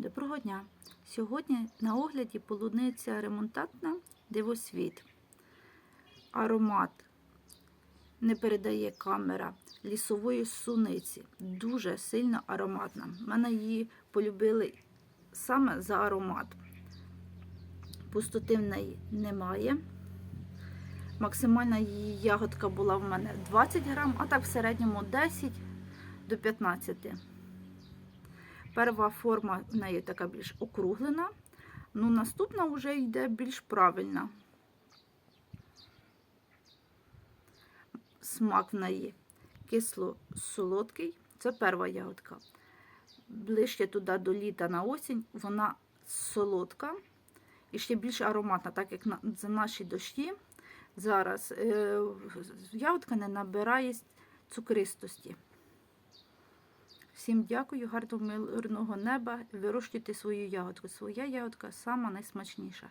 Доброго дня! Сьогодні на огляді полуниця ремонтантна дивосвіт. Аромат не передає камера лісової суниці. Дуже сильно ароматна. Мене її полюбили саме за аромат. Пустоти в неї немає. Максимальна її ягодка була в мене 20 грам, а так в середньому 10 до 15. Перша форма в неї така більш округлена, ну наступна вже йде більш правильна. Смак в неї кисло-солодкий, це перша ягодка. Ближче туди до літа на осінь вона солодка і ще більш ароматна, так як за наші дощі зараз е, ягодка не набирає цукристості. Всім дякую, гарного мирного неба. Вирощуйте свою ягодку. Своя ягодка сама найсмачніша.